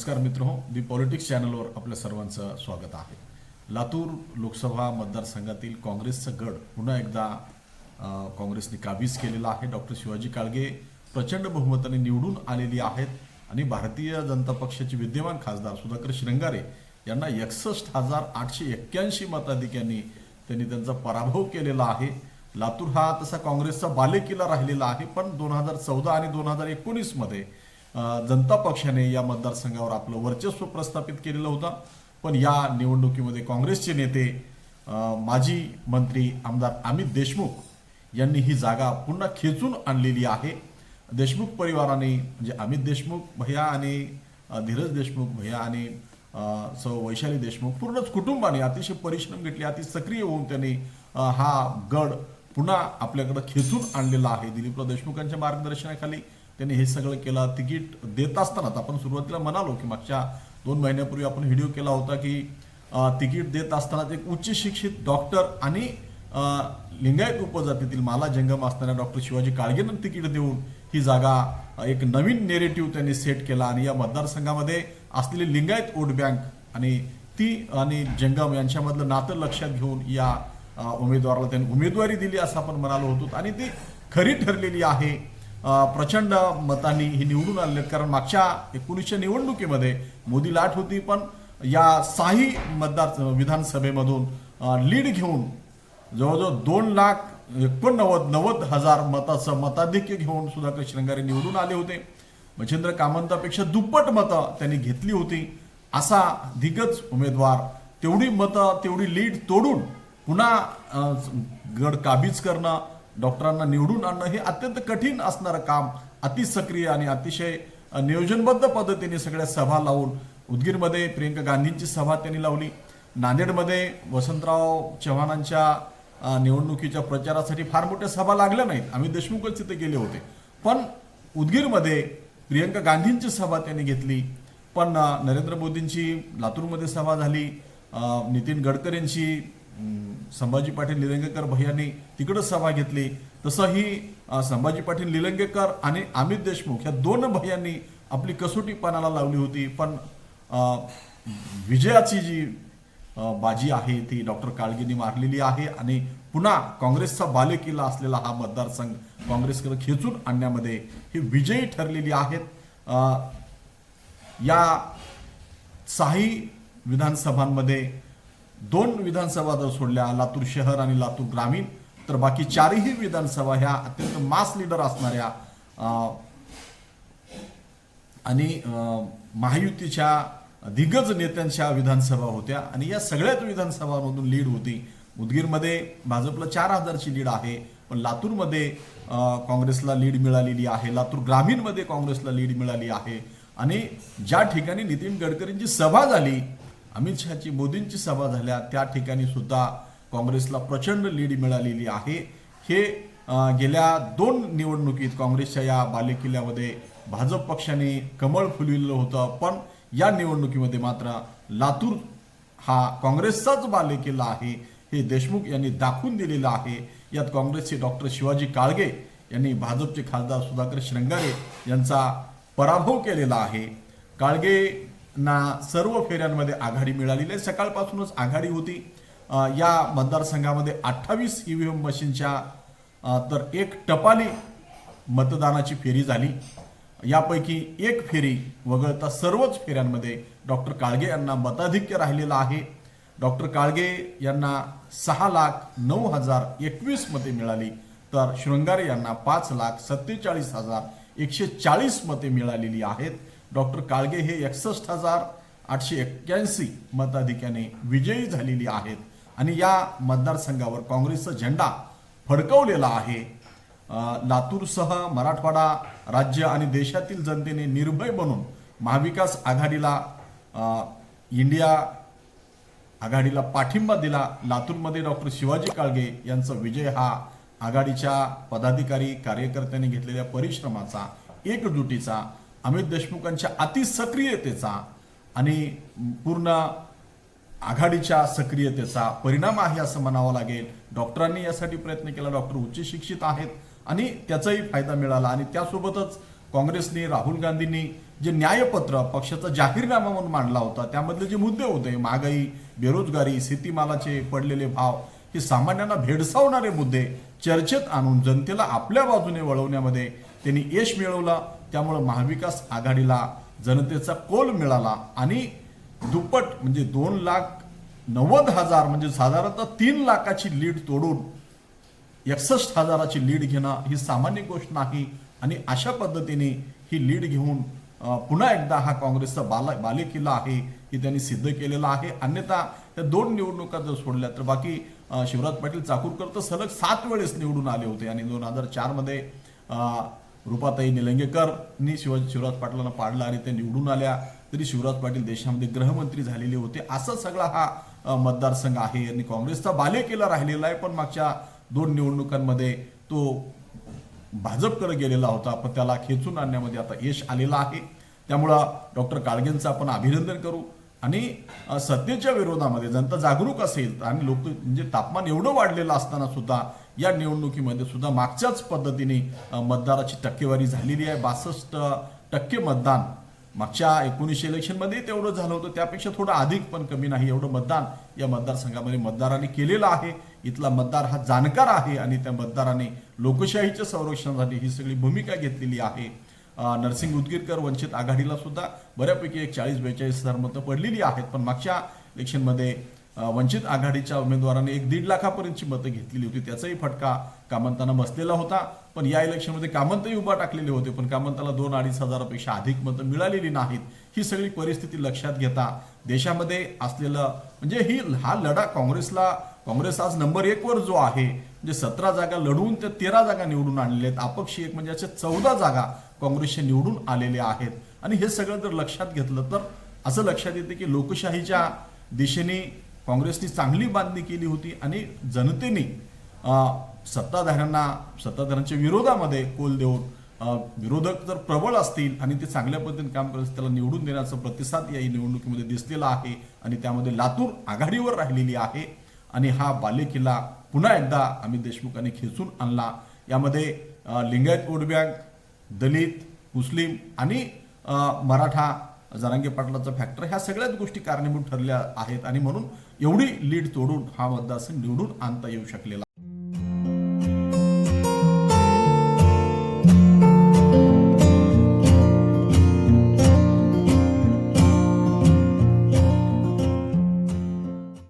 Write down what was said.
नमस्कार मित्र हो दी पॉलिटिक्स चॅनलवर आपल्या सर्वांचं स्वागत आहे. लातूर लोकसभा मतदारसंघातील काँग्रेसचं गड पुन्हा एकदा काँग्रेसने काबीज केलेला आहे. डॉक्टर शिवाजी काळगे प्रचंड बहुमताने निवडून आलेली आहेत आणि भारतीय जनता पक्षाचे विद्यमान खासदार सुधाकर श्रंगारे यांना एकसष्ट हजार आठशे एक्क्याऐंशी मताधिक्यांनी त्यांनी त्यांचा पराभव केलेला आहे. लातूर हा तसा काँग्रेसचा बालेकिल्ला राहिलेला आहे पण दोन हजार चौदा आणि दोन हजार एकोणीसमध्ये जनता पक्षाने या मतदारसंघावर आपलं वर्चस्व प्रस्थापित केलेलं होतं. पण या निवडणुकीमध्ये काँग्रेसचे नेते माजी मंत्री आमदार अमित देशमुख यांनी ही जागा पुन्हा खेचून आणलेली आहे. देशमुख परिवाराने म्हणजे अमित देशमुख भैया आणि धीरज देशमुख भैया आणि सौ वैशाली देशमुख पूर्णच कुटुंबाने अतिशय परिश्रम घेतले अति सक्रिय होऊन त्यांनी हा गड पुन्हा आपल्याकडे खेचून आणलेला आहे. दिलीपराव देशमुखांच्या मार्गदर्शनाखाली त्यांनी हे सगळं केलं. तिकीट देत असतानाच आपण सुरुवातीला म्हणालो की मागच्या दोन महिन्यापूर्वी आपण व्हिडिओ केला होता की तिकीट देत असतानाच एक उच्च शिक्षित डॉक्टर आणि लिंगायत उपजातीतील माला जंगम असणाऱ्या डॉक्टर शिवाजी काळगेनं तिकीट देऊन ही जागा एक नवीन नेरेटिव्ह त्यांनी सेट केला. आणि या मतदारसंघामध्ये असलेली लिंगायत वोट बँक आणि ती आणि जंगम यांच्यामधलं नातं लक्षात घेऊन या उमेदवाराला त्यांनी उमेदवारी दिली असं आपण म्हणालो होतो. आणि ती खरी ठरलेली आहे. प्रचंड मतांनी ही निवडून आले कारण मागच्या एकोणीसशे निवडणुकीमध्ये मोदी लाट होती पण या साही मतदार विधानसभेमधून लीड घेऊन जवळजवळ दोन लाख एकोणनव्वद नव्वद हजार मताचं मताधिक्य घेऊन सुधाकर श्रंगारे निवडून आले होते. मच्छिंद्र कामंतापेक्षा दुप्पट मतं त्यांनी घेतली होती. असा दिग्गज उमेदवार तेवढी मतं तेवढी लीड तोडून पुन्हा गड काबीज करणं डॉक्टरांना निवडून आणणं हे अत्यंत कठीण असणारं काम अतिसक्रिय आणि अतिशय नियोजनबद्ध पद्धतीने सगळ्या सभा लावून उदगीरमध्ये प्रियंका गांधींची सभा त्यांनी लावली. नांदेडमध्ये वसंतराव चव्हाणांच्या निवडणुकीच्या प्रचारासाठी फार मोठ्या सभा लागल्या नाहीत. आम्ही देशमुखच तिथे गेले होते. पण उदगीरमध्ये प्रियंका गांधींची सभा त्यांनी घेतली. पण नरेंद्र मोदींची लातूरमध्ये सभा झाली. नितीन गडकरींची संभाजी पाटील निलंगेकर भैयांनी तिकडं सभा घेतली. तसं ही संभाजी पाटील निलंगेकर आणि अमित देशमुख या दोन भैयांनी आपली कसोटी पानाला लावली होती. पण विजयाची जी बाजी आहे ती डॉक्टर काळगीनी मारलेली आहे आणि पुन्हा काँग्रेसचा बालेकिल्ला असलेला हा मतदारसंघ काँग्रेसकडे खेचून आणण्यामध्ये ही विजयी ठरलेली आहेत. या साही विधानसभांमध्ये दोन विधानसभा जर सोडल्या लातूर शहर आणि लातूर ग्रामीण तर बाकी चारही विधानसभा ह्या अत्यंत मास लीडर असणाऱ्या आणि महायुतीच्या दिग्गज नेत्यांच्या विधानसभा होत्या. आणि या सगळ्याच विधानसभामधून लीड होती. उदगीरमध्ये भाजपला चार हजारची लीड आहे पण लातूरमध्ये काँग्रेसला लीड मिळालेली आहे. लातूर ग्रामीणमध्ये काँग्रेसला लीड मिळाली आहे. आणि ज्या ठिकाणी नितीन गडकरींची सभा झाली अमित शहाची मोदींची सभा झाल्या त्या ठिकाणी सुद्धा काँग्रेसला प्रचंड लीड मिळालेली आहे. हे गेल्या दोन निवडणुकीत काँग्रेसच्या या बालेकिल्ल्यामध्ये भाजप पक्षाने कमळ फुलविलं होतं पण या निवडणुकीमध्ये मात्र लातूर हा काँग्रेसचाच बालेकिल्ला आहे हे देशमुख यांनी दाखवून दिलेलं आहे. यात काँग्रेसचे डॉक्टर शिवाजी काळगे यांनी भाजपचे खासदार सुधाकर श्रंगारे यांचा पराभव केलेला आहे. काळगे ना सर्व फेऱ्यांमध्ये आघाडी मिळालेली आहे. सकाळपासूनच आघाडी होती. या मतदारसंघामध्ये अठ्ठावीस ईव्हीएम मशीनच्या तर एक टपाली मतदानाची फेरी झाली. यापैकी एक फेरी वगळता सर्वच फेऱ्यांमध्ये डॉक्टर काळगे यांना मताधिक्य राहिलेलं आहे. डॉक्टर काळगे यांना सहा लाख नऊ हजार एकवीस मते मिळाली तर शृंगारे यांना पाच लाख सत्तेचाळीस हजार एकशे चाळीस मते मिळालेली आहेत. डॉक्टर काळगे हे एकसष्ट हजार आठशे एक्क्याऐंशी मताधिक्याने विजयी झालेली आहेत. आणि या मतदारसंघावर काँग्रेसचा झेंडा फडकवलेला आहे. लातूरसह मराठवाडा राज्य आणि देशातील जनतेने निर्भय बनून महाविकास आघाडीला इंडिया आघाडीला पाठिंबा दिला. लातूरमध्ये डॉक्टर शिवाजी काळगे यांचा विजय हा आघाडीच्या पदाधिकारी कार्यकर्त्यांनी घेतलेल्या परिश्रमाचा एकजुटीचा अमित देशमुखांच्या अतिसक्रियतेचा आणि पूर्ण आघाडीच्या सक्रियतेचा परिणाम आहे असं म्हणावं लागेल. डॉक्टरांनी यासाठी प्रयत्न केला. डॉक्टर उच्च शिक्षित आहेत आणि त्याचाही फायदा मिळाला. आणि त्यासोबतच काँग्रेसने राहुल गांधींनी जे न्यायपत्र पक्षाचा जाहीरनामा म्हणून मांडला होता त्यामधले जे मुद्दे होते महागाई बेरोजगारी शेतीमालाचे पडलेले भाव हे सामान्यांना भेडसावणारे मुद्दे चर्चेत आणून जनतेला आपल्या बाजूने वळवण्यामध्ये त्यांनी यश मिळवलं. त्यामुळे महाविकास आघाडीला जनतेचा कोल मिळाला आणि दुप्पट म्हणजे दोन लाख नव्वद हजार म्हणजे साधारणतः तीन लाखाची लीड तोडून एकसष्ट हजाराची लीड घेणं ही सामान्य गोष्ट नाही. आणि अशा पद्धतीने ही लीड घेऊन पुन्हा एकदा हा काँग्रेसचा बाला बालेकिल्ला आहे हे त्यांनी सिद्ध केलेला आहे. अन्यथा या दोन निवडणुका जर सोडल्या तर बाकी शिवराज पाटील चाकूरकर तर सलग सात वेळेस निवडून आले होते. आणि दोन हजार चारमध्ये रुपाताई निलंगेकरनी शिव शिवराज पाटलांना पाडला आणि ते निवडून आल्या. तरी शिवराज पाटील देशामध्ये गृहमंत्री झालेले होते. असा सगळा हा मतदारसंघ आहे. आणि काँग्रेसचा बालेकिल्ला राहिलेला आहे. पण मागच्या दोन निवडणुकांमध्ये तो भाजपकडे गेलेला होता. पण त्याला खेचून आणण्यामध्ये आता यश आलेलं आहे. त्यामुळं डॉक्टर काळगेंचं आपण अभिनंदन करू. आणि सत्तेच्या विरोधामध्ये जनता जागरूक असेल आणि लोक म्हणजे तापमान एवढं वाढलेलं असताना सुद्धा या निवडणुकीमध्ये सुद्धा मागच्याच पद्धतीने मतदाराची टक्केवारी झालेली आहे. बासष्ट टक्के मतदान मागच्या एकोणीसशे इलेक्शनमध्ये तेवढं झालं होतं. त्यापेक्षा थोडं अधिक पण कमी नाही एवढं मतदान या मतदारसंघामध्ये मतदारांनी केलेलं आहे. इथला मतदार हा जाणकार आहे आणि त्या मतदाराने लोकशाहीच्या संरक्षणासाठी ही सगळी भूमिका घेतलेली आहे. नरसिंग उदगीरकर वंचित आघाडीला सुद्धा बऱ्यापैकी एक चाळीस बेचाळीस हजार मतं पडलेली आहेत. पण मागच्या इलेक्शनमध्ये वंचित आघाडीच्या उमेदवाराने एक दीड लाखापर्यंतची मतं घेतलेली होती. त्याचाही फटका कामंतांना बसलेला होता. पण या इलेक्शनमध्ये कामंतही उभा टाकलेले होते. पण कामंताला दोन अडीच हजारापेक्षा अधिक मतं मिळालेली नाहीत. ही सगळी परिस्थिती लक्षात घेता देशामध्ये असलेलं म्हणजे ही हा लढा काँग्रेसला काँग्रेस आज नंबर एकवर जो आहे म्हणजे सतरा जागा लढवून ते तेरा जागा निवडून आणलेल्या आहेत. अपक्षी एक म्हणजे अशा चौदा जागा काँग्रेसचे निवडून आलेले आहेत. आणि हे सगळं जर लक्षात घेतलं तर असं लक्षात येतं की लोकशाहीच्या दिशेने काँग्रेसने चांगली बांधणी केली होती आणि जनतेने सत्ताधाऱ्यांना सत्ताधाऱ्यांच्या विरोधामध्ये कोल देऊन विरोधक जर प्रबळ असतील आणि ते चांगल्या पद्धतीने काम करत असतील, त्याला निवडून देण्याचा प्रतिसाद या निवडणुकीमध्ये दिसलेला आहे आणि त्यामध्ये लातूर आघाडीवर राहिलेली आहे. आणि हा बालेकिल्ला पुन्हा एकदा अमित देशमुखांनी खेचून आणला. यामध्ये Lingayat vote bank Dalit Muslim आणि मराठा जरांगे पाटलाचा फॅक्टर ह्या सगळ्याच गोष्टी कारणीभूत ठरल्या आहेत आणि म्हणून एवढी लीड तोडून हा मतदारसंघ निवडून आणता येऊ शकलेला